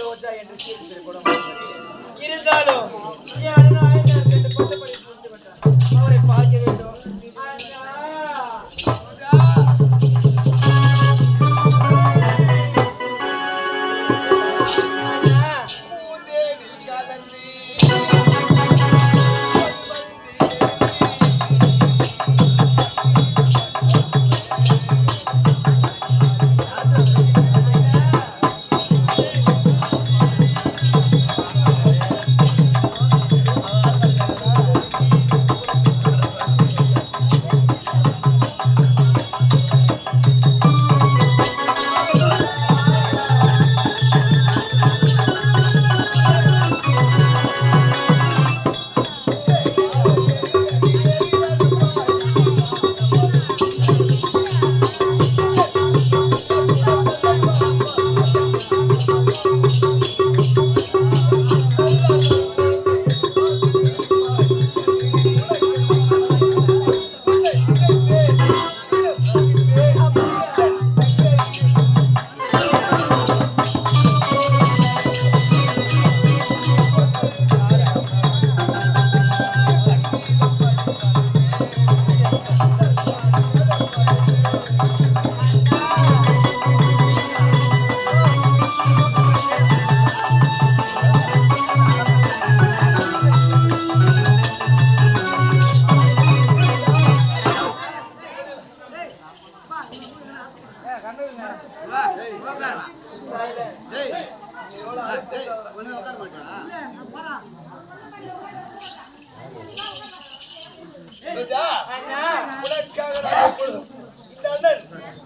ரோஜா என்று சீர்திருக்கூடம் இருந்தாலும் என் அண்ணன் ஆயனார் ரெண்டு பட்டப்படி விட்டார் அவரை பார்க்க வேண்டும்.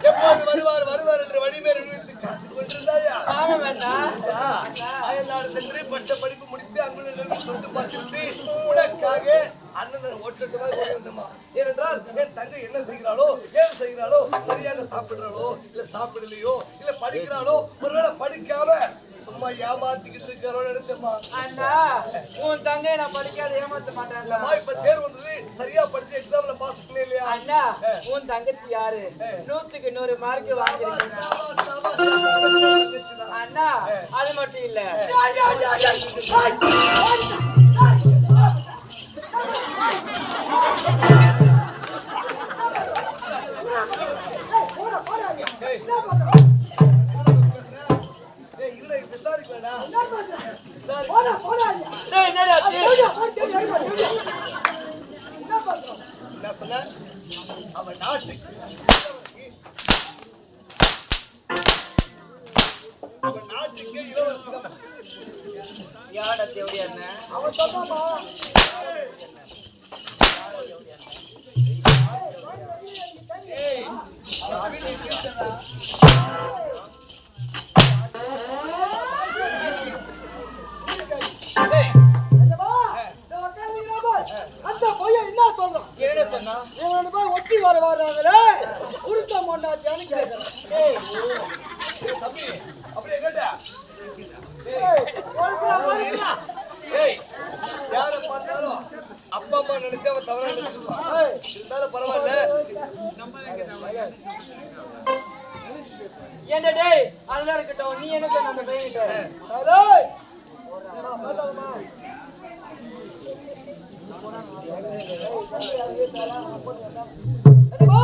எப்போது வருவார் வருவார் என்று வழிமேல் காத்துக் கொண்டிருந்தாயா? அயல்நாடு சென்று பட்ட படிப்பு முடித்து அங்குள்ள சொட்டு பார்த்துவிட்டு உனக்காக அண்ணன் ஓட்டட்டுமாக கொண்டு வந்தம்மா. ஏனென்றால் என் தங்கை என்ன செய்கிறாளோ ஏன் செய்கிறாளோ சரியாக சாப்பிடுறாளோ இல்ல சாப்பிடலையோ இல்ல படிக்கிறாளோ ஒருவேளை படிக்காம சும்மா ஏமாத்திக்கிட்டு இருக்காரோ நினைச்சம்மா. அண்ணா உன் தங்கையை நான் படிக்காத ஏமாத்த மாட்டேன் அம்மா இப்ப தேர்வு வந்தது சரியா படிச்சு எக்ஸாம்ல பாஸ் பண்ணல இல்லையா? அண்ணா உன் தங்கச்சி யாரு? நூத்துக்கு நூறு மார்க் வாங்கிருக்கீங்க அண்ணா அது மட்டும் இல்ல. என்ன சொன்ன? அவன் நாட்டுக்கு அவன் நாட்டுக்கு இளவரசன் யாரடா அவன் சொன்னாமா அப்படியே கேட்டா. ஏய் யார பார்த்தாலும் அப்பா அம்மா நினைச்சு அவன் தவறா நினைச்சிருப்பான் இருந்தாலும் பரவாயில்ல என்ன டேய் அதெல்லாம் இருக்கட்டும் நீ என்ன சொன்ன அந்த. அம்மா,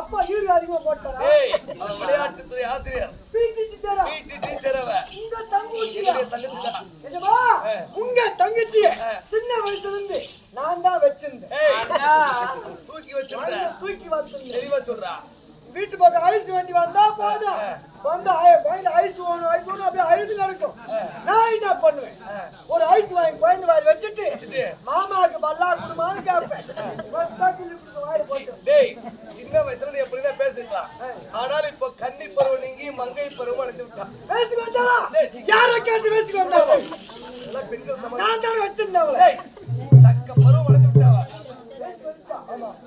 அப்பா ஈரு அதிகமா போட்டாரா? டேய் அவன் விளையாட்டுத்துறை ஆசிரியர். உங்க தங்கச்சி. சின்ன வயசுல இருந்து நான் தான் வச்சிருந்தேன். தூக்கி வாயில தூக்கி தெளிவா சொல்றா. வீட்டு பக்கம் ஐஸ் வண்டி வந்தா போதும். வந்து குழந்தை ஐஸ் வேணும் ஐஸ் வேணும் அப்படியே அழுது நடக்கும் நான் என்ன பண்ணுவேன்? ஒரு ஐஸ் வாங்கி குழந்தை வாய் வச்சுட்டு? மாமாவுக்கு பல்லா குடுமான்னு கேட்பேன். சின்ன வயசுல நீ எப்படின்னா பேசிக்கலாம் ஆனால் இப்போ கன்னி பருவம் நீங்கி மங்கை பருவம் அடைந்து விட்டான் பேசி சி. யாரை கேட்டு பேசி வந்தாங்க அதெல்லாம் பெண்கள் நான் தானே வச்சிருந்தேன்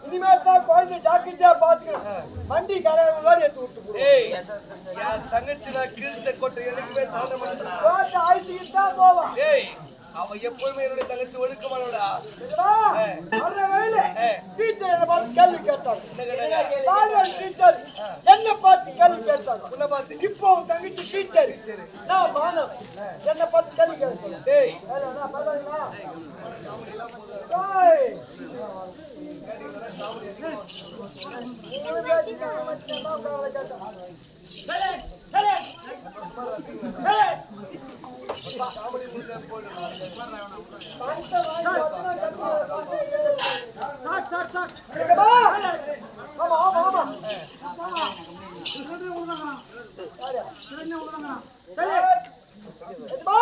இனிமே தான் குழந்தை ஜாக்கிரதையா பாத்துக்கணும் வண்டி கடை முன்னாடி சேர்த்து விட்டு என் தங்கச்சி நான் கீழ்ச்ச கொட்டை எனக்குமே தாண்ட மாட்டேன் கோட்டை ஐசிக்கு தான் போவா ஏய் அவ எப்பவுமே என்னுடைய தங்கச்சி ஒழுக்கமானவடா. சரிவா? வர்ற ஏ. டீச்சர் என்ன பார்த்து கேள்வி கேட்டாங்க? பாலியல் டீச்சர். என்ன பார்த்து கேள்வி கேட்டாங்க உன்னை பார்த்து. இப்போ உன் தங்கச்சி டீச்சர். நான் மாணவன். என்ன பார்த்து கேள்வி கேட்டாங்க டேய் ஏய், என்ன பரவாயில்லையா? ஏய். நீங்க பேசிட்டு வச்சுட்டா அப்புறம் அவளை கேட்டா. காமெடி முடிஞ்சா போயிடு பணத்தை வாங்கி வந்தா கட்டுவா. இருக்கமா? ஆமா, ஆமா, ஆமா. யாரு? எஜமா,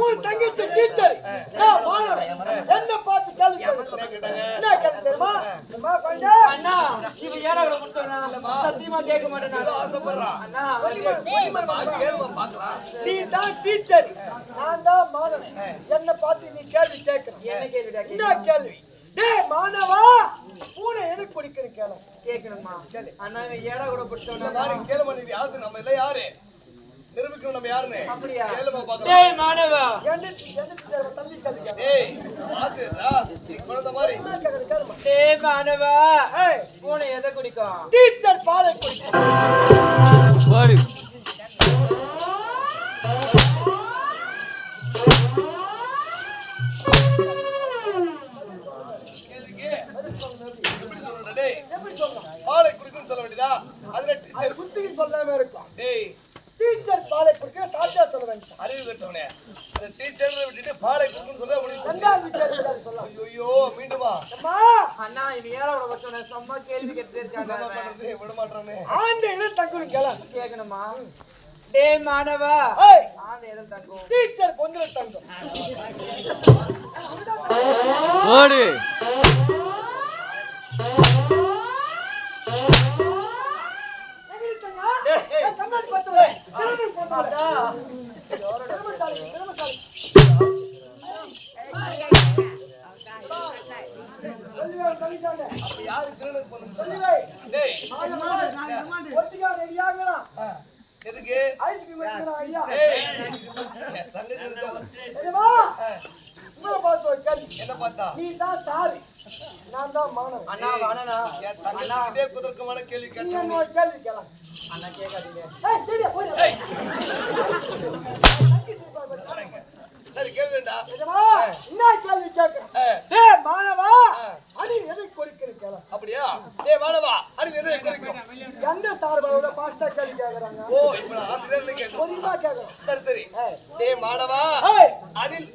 உன் தங்கச்சி டீச்சர் நான் மாணவன் என்ன பார்த்து கேள்வி கேட்க என்ன கேள்வி தெரியுமா அண்ணா ஏடா சத்தியமா கேட்க மாட்டேன் ஆசைப்படுறான். அண்ணா நீ தான் டீச்சர் நான் தான் மாணவன். என்ன பார்த்து நீ கேள்வி கேட்கணும் என்ன கேள்விடா என்ன கேள்வி? டேய் மாணவா பூனை எதுக்கு குடிக்கிற கேளு. கேட்கணுமா அண்ணா ஏடா கூட பிடிச்சவனா? நானே கேளுமா நீ யாரு நம்ம எல்லாம் யாரு? நிரூபிக்கணும் நம்ம யாருன்னு? அப்படியா? கேளுமா பாக்கலாம் டேய் தள்ளி பாத்துடா நீ குழந்தை மாதிரி. டேய் பூனை எதை குடிக்கும்? டீச்சர் பாலை குடிக்கும். கேள்விக்கு ஆண்ட இடம் கேட்கணுமா டேய் மாணவா. ஆந்த எதுவும் தங்கும். டீச்சர் பொங்கல் தங்கும். ஓடு. இருக்காங்க? சாரி நான் தான் மாணவன். அண்ணா அண்ணா. என் தங்கச்சிக்கிட்டே குதர்க்கமான கேள்வி கேட்டேன் ஒரு கேள்வி கேளலாம் அண்ணா கேட்காதீங்க. ஏய், சரியா, போயிடு. சரி கேளுடா? என்ன கேள்வி கேட்கிறேன்? ஆ, டேய், மாணவா. அடி எதை குறிக்கிற கேளு. அப்படியா? டேய் மாணவா அடி எது குறிக்கும்? எந்த சார்பாக பாஸ்டா கேள்வி கேக்குறாங்க ஓ இப்ப பொதுவா கேக்குறோம் சரி சரி. டேய் மாணவா அடில்